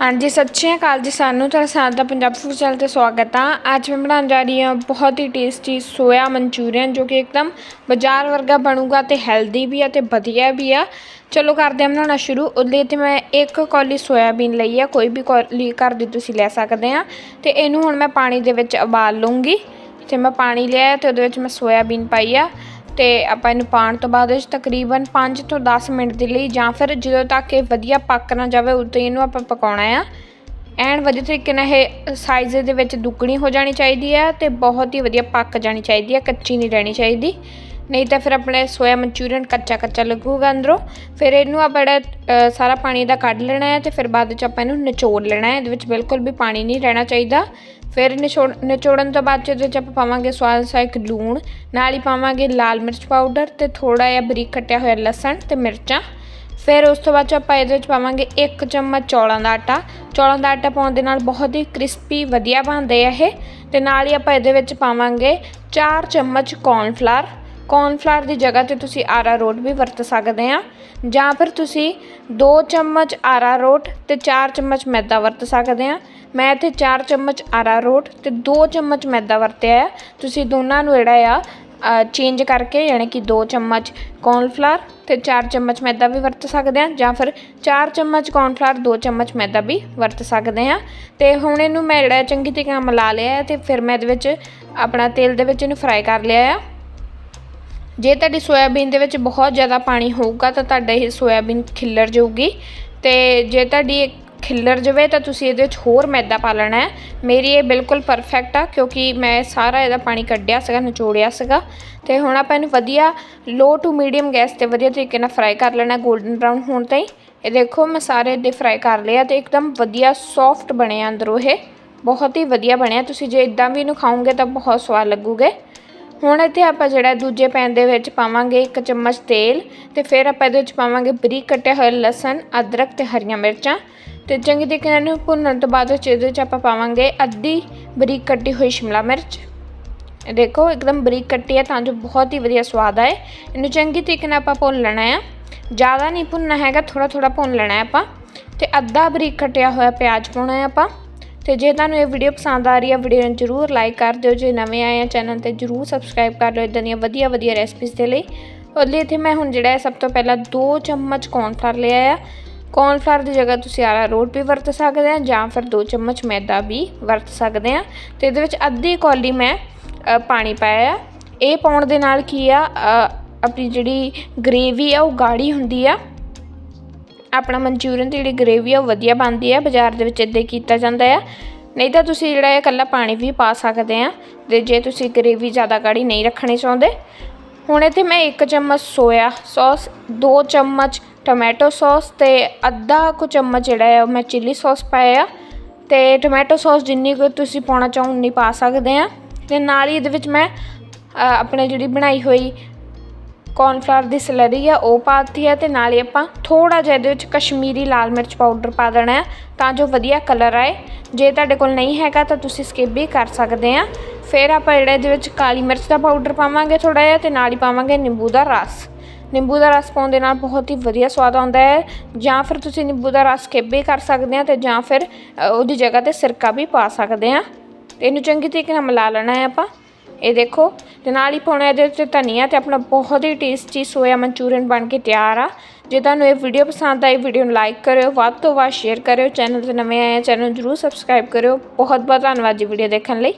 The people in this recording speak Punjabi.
ਹਾਂਜੀ, ਸਤਿ ਸ਼੍ਰੀ ਅਕਾਲ ਜੀ ਸਾਨੂੰ, ਤੁਹਾਡਾ ਸਾਡਾ ਦਾ ਪੰਜਾਬ ਫੂਡ ਚੈਨਲ ਤੇ ਸਵਾਗਤ ਆ। ਅੱਜ ਮੈਂ ਬਣਾਉਣ ਜਾ ਰਹੀ ਹਾਂ ਬਹੁਤ ਹੀ ਟੇਸਟੀ ਸੋਇਆ ਮਨਚੂਰੀਅਨ, ਜੋ ਕਿ ਇੱਕਦਮ ਬਾਜ਼ਾਰ ਵਰਗਾ ਬਣੂਗਾ ਤੇ ਹੈਲਦੀ ਵੀ ਆ ਤੇ ਵਧੀਆ ਵੀ ਆ। ਚਲੋ ਕਰਦੇ ਹਾਂ ਬਣਾਉਣਾ ਸ਼ੁਰੂ। ਉਹਦੇ ਲਈ ਤੇ ਮੈਂ ਇੱਕ ਕੌਲੀ ਸੋਇਆਬੀਨ ਲਈ ਆ, ਕੋਈ ਵੀ ਕੌਲੀ ਘਰ ਦੀ ਤੁਸੀਂ ਲੈ ਸਕਦੇ ਆ। ਤੇ ਇਹਨੂੰ ਹੁਣ ਮੈਂ ਪਾਣੀ ਦੇ ਵਿੱਚ ਉਬਾਲ ਲੂੰਗੀ ਤੇ ਮੈਂ ਪਾਣੀ ਲਿਆ ਤੇ ਉਹਦੇ ਵਿੱਚ ਮੈਂ ਸੋਇਆਬੀਨ ਪਾਈ ਆ। ਤੇ ਆਪਾਂ ਇਹਨੂੰ ਪਾਉਣ ਤੋਂ ਬਾਅਦ ਵਿੱਚ ਤਕਰੀਬਨ 5 ਤੋਂ 10 ਮਿੰਟ ਦੇ ਲਈ ਜਾਂ ਫਿਰ ਜਦੋਂ ਤੱਕ ਇਹ ਵਧੀਆ ਪੱਕ ਨਾ ਜਾਵੇ, ਉਦੋਂ ਹੀ ਇਹਨੂੰ ਆਪਾਂ ਪਕਾਉਣਾ ਆ। ਐਨ ਵਧੀਆ ਤਰੀਕੇ ਨਾਲ ਇਹ ਸਾਈਜ਼ ਦੇ ਵਿੱਚ ਦੁੱਗਣੀ ਹੋ ਜਾਣੀ ਚਾਹੀਦੀ ਹੈ ਤੇ ਬਹੁਤ ਹੀ ਵਧੀਆ ਪੱਕ ਜਾਣੀ ਚਾਹੀਦੀ ਹੈ ਕੱਚੀ ਨਹੀਂ ਰਹਿਣੀ ਚਾਹੀਦੀ। ਨਹੀਂ ਤਾਂ ਫਿਰ ਆਪਣੇ ਸੋਇਆ ਮਨਚੂਰੀਅਨ ਕੱਚਾ ਕੱਚਾ ਲੱਗੂਗਾ ਅੰਦਰੋਂ। ਫਿਰ ਇਹਨੂੰ ਆਪਾਂ ਸਾਰਾ ਪਾਣੀ ਦਾ ਕੱਢ ਲੈਣਾ ਹੈ ਤੇ ਫਿਰ ਬਾਅਦ ਵਿੱਚ ਆਪਾਂ ਇਹਨੂੰ ਨਿਚੋੜ ਲੈਣਾ ਹੈ। ਇਹਦੇ ਵਿੱਚ ਬਿਲਕੁਲ ਵੀ ਪਾਣੀ ਨਹੀਂ ਰਹਿਣਾ ਚਾਹੀਦਾ। ਫਿਰ ਨਿਚੋੜ ਨਿਚੋੜਨ ਤੋਂ ਬਾਅਦ 'ਚ ਇਹਦੇ ਵਿੱਚ ਆਪਾਂ ਪਾਵਾਂਗੇ ਸਵਾਦ ਅਨੁਸਾਰ ਇੱਕ ਲੂਣ। ਨਾਲ ਹੀ ਪਾਵਾਂਗੇ ਲਾਲ ਮਿਰਚ ਪਾਊਡਰ ਤੇ ਥੋੜਾ ਜਿਹਾ ਬਰੀਕ ਕੱਟਿਆ ਹੋਇਆ ਲਸਣ ਤੇ ਮਿਰਚਾਂ। ਫਿਰ ਉਸ ਤੋਂ ਬਾਅਦ 'ਚ ਆਪਾਂ ਇਹਦੇ ਵਿੱਚ ਪਾਵਾਂਗੇ 1 ਚਮਚ ਚੌਲਾਂ ਦਾ ਆਟਾ। ਚੌਲਾਂ ਦਾ ਆਟਾ ਪਾਉਣ ਦੇ ਨਾਲ ਬਹੁਤ ਹੀ ਕ੍ਰਿਸਪੀ ਵਧੀਆ ਬਣਦੇ ਆ ਇਹ। ਤੇ ਨਾਲ ਹੀ ਆਪਾਂ ਇਹਦੇ ਵਿੱਚ ਪਾਵਾਂਗੇ 4 ਚਮਚ ਕੌਰਨਫਲਾਰ ਕੌਰਨਫਲਾਰ ਦੀ ਜਗ੍ਹਾ ਤੇ ਤੁਸੀਂ ਆਰਾਰੋਟ ਵੀ ਵਰਤ ਸਕਦੇ ਆ ਜਾਂ ਫਿਰ ਤੁਸੀਂ 2 ਚਮਚ ਆਰਾਰੋਟ ਤੇ 4 ਚਮਚ ਮੈਦਾ ਵਰਤ ਸਕਦੇ ਆ ਮੈਂ ਇੱਥੇ 4 ਚਮਚ ਆਰਾਰੋਟ ਤੇ 2 ਚਮਚ ਮੈਦਾ ਵਰਤਿਆ ਆ ਤੁਸੀਂ ਦੋਨਾਂ ਨੂੰ ਜਿਹੜਾ ਆ ਚੇਂਜ ਕਰਕੇ ਯਾਨੀ ਕਿ 2 ਚਮਚ ਕੌਰਨਫਲਾਰ ਤੇ 4 ਚਮਚ ਮੈਦਾ ਵੀ ਵਰਤ ਸਕਦੇ ਆ ਜਾਂ ਫਿਰ 4 ਚਮਚ ਕੌਰਨਫਲਾਰ 2 ਚਮਚ ਮੈਦਾ ਵੀ ਵਰਤ ਸਕਦੇ ਆ ਤੇ ਹੁਣ ਇਹਨੂੰ ਮੈਂ ਜਿਹੜਾ ਚੰਗੀ ਤਰੀਕੇ ਨਾਲ ਮਿਲਾ ਲਿਆ ਹੈ ਤੇ ਫਿਰ ਮੈਂ ਇਹਦੇ ਵਿੱਚ ਆਪਣਾ ਤੇਲ ਦੇ ਵਿੱਚ ਇਹਨੂੰ ਫਰਾਈ ਕਰ ਲਿਆ ਆ ਜੇ ਤੁਹਾਡੀ ਸੋਇਆਬੀਨ ਦੇ ਵਿੱਚ ਬਹੁਤ ਜ਼ਿਆਦਾ ਪਾਣੀ ਹੋਊਗਾ ਤਾਂ ਤੁਹਾਡਾ ਇਹ ਸੋਇਆਬੀਨ ਖਿੱਲਰ ਜਾਊਗੀ ਤੇ ਜੇ ਤੁਹਾਡੀ ਇਹ ਖਿੱਲਰ ਜਾਵੇ ਤਾਂ ਤੁਸੀਂ ਇਹਦੇ ਵਿੱਚ ਹੋਰ ਮੈਦਾ ਪਾ ਲੈਣਾ ਹੈ। ਮੇਰੀ ਇਹ ਬਿਲਕੁਲ ਪਰਫੈਕਟ ਆ ਕਿਉਂਕਿ ਮੈਂ ਸਾਰਾ ਇਹਦਾ ਪਾਣੀ ਕੱਢਿਆ ਸੀਗਾ, ਨਿਚੋੜਿਆ ਸੀਗਾ ਤੇ ਹੁਣ ਆਪਾਂ ਇਹਨੂੰ ਵਧੀਆ ਲੋ ਟੂ ਮੀਡੀਅਮ ਗੈਸ ਤੇ ਵਧੀਆ ਤਰੀਕੇ ਨਾਲ ਫਰਾਈ ਕਰ ਲੈਣਾ 골ਡਨ ਬ੍ਰਾਊਨ ਹੋਣ ਤਾਈਂ। ਇਹ ਦੇਖੋ ਮੈਂ ਸਾਰੇ ਦੇ ਫਰਾਈ ਕਰ ਲਿਆ ਤੇ ਇੱਕਦਮ ਵਧੀਆ ਸੌਫਟ ਬਣਿਆ ਅੰਦਰੋਂ ਇਹ। ਬਹੁਤ ਹੀ ਵਧੀਆ ਬਣਿਆ। ਤੁਸੀਂ ਜੇ ਇਦਾਂ ਵੀ ਇਹਨੂੰ ਖਾਓਗੇ ਤਾਂ ਬਹੁਤ ਸਵਾਦ ਲੱਗੂਗੇ। ਹੁਣ ਇੱਥੇ ਆਪਾਂ ਜਿਹੜਾ ਦੂਜੇ ਪੈਨ ਦੇ ਵਿੱਚ ਪਾਵਾਂਗੇ ਇੱਕ ਚਮਚ ਤੇਲ ਤੇ ਫਿਰ ਆਪਾਂ ਇਹਦੇ ਵਿੱਚ ਪਾਵਾਂਗੇ ਬਰੀਕ ਕੱਟਿਆ ਹੋਇਆ ਲਸਣ, ਅਦਰਕ ਤੇ ਹਰੀਆਂ ਮਿਰਚਾਂ ਤੇ ਚੰਗੀ ਤਰੀਕੇ ਨਾਲ ਇਹਨੂੰ ਭੁੰਨਣ ਤੋਂ ਬਾਅਦ ਇਹਦੇ ਵਿੱਚ ਆਪਾਂ ਪਾਵਾਂਗੇ ਅੱਧੀ ਬਰੀਕ ਕੱਟੀ ਹੋਈ ਸ਼ਿਮਲਾ ਮਿਰਚ। ਦੇਖੋ ਇੱਕਦਮ ਬਰੀਕ ਕੱਟੀ ਹੈ ਤਾਂ ਜੋ ਬਹੁਤ ਹੀ ਵਧੀਆ ਸਵਾਦ ਆਏ। ਇਹਨੂੰ ਚੰਗੀ ਤਰੀਕੇ ਨਾਲ ਆਪਾਂ ਭੁੰਨ ਲੈਣਾ ਆ। ਜ਼ਿਆਦਾ ਨਹੀਂ ਭੁੰਨਣਾ ਹੈਗਾ ਥੋੜਾ ਥੋੜਾ ਭੁੰਨ ਲੈਣਾ ਹੈ ਆਪਾਂ ਤੇ ਅੱਧਾ ਬਰੀਕ ਕੱਟਿਆ ਹੋਇਆ ਪਿਆਜ਼ ਪਾਉਣਾ ਹੈ ਆਪਾਂ। ਤੇ ਜੇ ਤੁਹਾਨੂੰ ਇਹ ਵੀਡੀਓ ਪਸੰਦ ਆ ਰਹੀ ਹੈ ਵੀਡੀਓ ਨੂੰ ਜਰੂਰ ਲਾਈਕ ਕਰ ਦਿਓ। ਜੇ ਨਵੇਂ ਆਏ ਆ ਚੈਨਲ ਤੇ, ਜਰੂਰ ਸਬਸਕ੍ਰਾਈਬ ਕਰ ਲਓ ਇਦਾਂ ਦੀਆਂ ਵਧੀਆ ਵਧੀਆ ਰੈਸਪੀਜ਼ ਦੇ ਲਈ। ਉਹਦੇ ਲਈ ਇੱਥੇ ਮੈਂ ਹੁਣ ਜਿਹੜਾ ਹੈ ਸਭ ਤੋਂ ਪਹਿਲਾਂ 2 ਚਮਚ ਕੌਰਨਫਲਾਰ ਲਿਆ ਆ। ਕੌਰਨਫਲਾਰ ਦੀ ਜਗ੍ਹਾ ਤੁਸੀਂ ਅਰਾਰੋਟ ਵੀ ਵਰਤ ਸਕਦੇ ਆ ਜਾਂ ਫਿਰ 2 ਚਮਚ ਮੈਦਾ ਵੀ ਵਰਤ ਸਕਦੇ ਆ। ਤੇ ਇਹਦੇ ਵਿੱਚ ਅੱਧੀ ਕੌਲੀ ਮੈਂ ਪਾਣੀ ਪਾਇਆ ਆ। ਇਹ ਪਾਉਣ ਦੇ ਨਾਲ ਕੀ ਆ ਆਪਣੀ ਜਿਹੜੀ ਗ੍ਰੇਵੀ ਆ, ਉਹ ਗਾੜੀ ਹੁੰਦੀ ਆ। ਆਪਣਾ ਮਨਚੂਰੀਅਨ ਦੀ ਜਿਹੜੀ ਗ੍ਰੇਵੀ ਆ ਉਹ ਵਧੀਆ ਬਣਦੀ ਆ, ਬਾਜ਼ਾਰ ਦੇ ਵਿੱਚ ਇੱਦਾਂ ਹੀ ਕੀਤਾ ਜਾਂਦਾ ਆ। ਨਹੀਂ ਤਾਂ ਤੁਸੀਂ ਜਿਹੜਾ ਇਹ ਇਕੱਲਾ ਪਾਣੀ ਵੀ ਪਾ ਸਕਦੇ ਆ ਤੇ ਜੇ ਤੁਸੀਂ ਗ੍ਰੇਵੀ ਜ਼ਿਆਦਾ ਗਾੜੀ ਨਹੀਂ ਰੱਖਣੀ ਚਾਹੁੰਦੇ। ਹੁਣ ਇੱਥੇ ਮੈਂ 1 ਚਮਚ ਸੋਇਆ ਸੌਸ 2 ਚਮਚ ਟੋਮੈਟੋ ਸੌਸ ਤੇ ਅੱਧਾ ਕੁ ਚਮਚ ਜਿਹੜਾ ਆ ਉਹ ਮੈਂ ਚਿੱਲੀ ਸੌਸ ਪਾਇਆ ਆ। ਤੇ ਟੋਮੈਟੋ ਸੌਸ ਜਿੰਨੀ ਕੁ ਤੁਸੀਂ ਪਾਉਣਾ ਚਾਹੋ ਉਨੀ ਪਾ ਸਕਦੇ ਆ। ਤੇ ਨਾਲ ਹੀ ਇਹਦੇ ਵਿੱਚ ਮੈਂ ਆਪਣੇ ਜਿਹੜੀ ਬਣਾਈ ਹੋਈ ਕੌਰਨਫਲਾਵਰ ਦੀ ਸਲਰੀ ਆ, ਉਹ ਪਾਤੀ ਹੈ ਤੇ ਨਾਲ ਹੀ ਆਪਾਂ ਥੋੜਾ ਜਿਹਾ ਇਹਦੇ ਵਿੱਚ ਕਸ਼ਮੀਰੀ ਲਾਲ ਮਿਰਚ ਪਾਊਡਰ ਪਾ ਦੇਣਾ ਹੈ ਤਾਂ ਜੋ ਵਧੀਆ ਕਲਰ ਆਏ। ਜੇ ਤੁਹਾਡੇ ਕੋਲ ਨਹੀਂ ਹੈਗਾ ਤਾਂ ਤੁਸੀਂ ਸਕਿਪ ਵੀ ਕਰ ਸਕਦੇ ਆ। ਫਿਰ ਆਪਾਂ ਜਿਹੜਾ ਇਹਦੇ ਵਿੱਚ ਕਾਲੀ ਮਿਰਚ ਦਾ ਪਾਊਡਰ ਪਾਵਾਂਗੇ ਥੋੜਾ ਜਿਹਾ ਤੇ ਨਾਲ ਹੀ ਪਾਵਾਂਗੇ ਨਿੰਬੂ ਦਾ ਰਸ। ਨਿੰਬੂ ਦਾ ਰਸ ਪਾਉਣ ਦੇ ਨਾਲ ਬਹੁਤ ਹੀ ਵਧੀਆ ਸਵਾਦ ਆਉਂਦਾ ਹੈ। ਜਾਂ ਫਿਰ ਤੁਸੀਂ ਨਿੰਬੂ ਦਾ ਰਸ ਸਕਿਪ ਵੀ ਕਰ ਸਕਦੇ ਆ ਤੇ ਜਾਂ ਫਿਰ ਉਹਦੀ ਜਗ੍ਹਾ ਤੇ ਸਿਰਕਾ ਵੀ ਪਾ ਸਕਦੇ ਆ। ਇਹਨੂੰ ਚੰਗੀ ਤਰੀਕੇ ਨਾਲ ਮਿਲਾ ਲੈਣਾ ਹੈ ਆਪਾਂ। ਇਹ ਦੇਖੋ, ਤੇ ਨਾਲ ਹੀ ਪਾਉਣਾ ਇਹਦੇ ਵਿੱਚ ਧਨੀਆ ਤੇ ਆਪਣਾ ਬਹੁਤ ਹੀ ਟੇਸਟੀ ਸੋਇਆ ਮਨਚੂਰੀਅਨ ਬਣ ਕੇ ਤਿਆਰ ਆ। ਜੇ ਤੁਹਾਨੂੰ ਇਹ ਵੀਡੀਓ ਪਸੰਦ ਆਈ ਵੀਡੀਓ ਨੂੰ ਲਾਈਕ ਕਰਿਓ, ਵੱਧ ਤੋਂ ਵੱਧ ਸ਼ੇਅਰ ਕਰਿਓ ਚੈਨਲ ਤੇ ਨਵੇਂ ਆਏ ਆ ਚੈਨਲ ਨੂੰ ਜਰੂਰ ਸਬਸਕ੍ਰਾਈਬ ਕਰਿਓ। ਬਹੁਤ ਬਹੁਤ ਧੰਨਵਾਦ ਜੀ ਵੀਡੀਓ ਦੇਖਣ ਲਈ।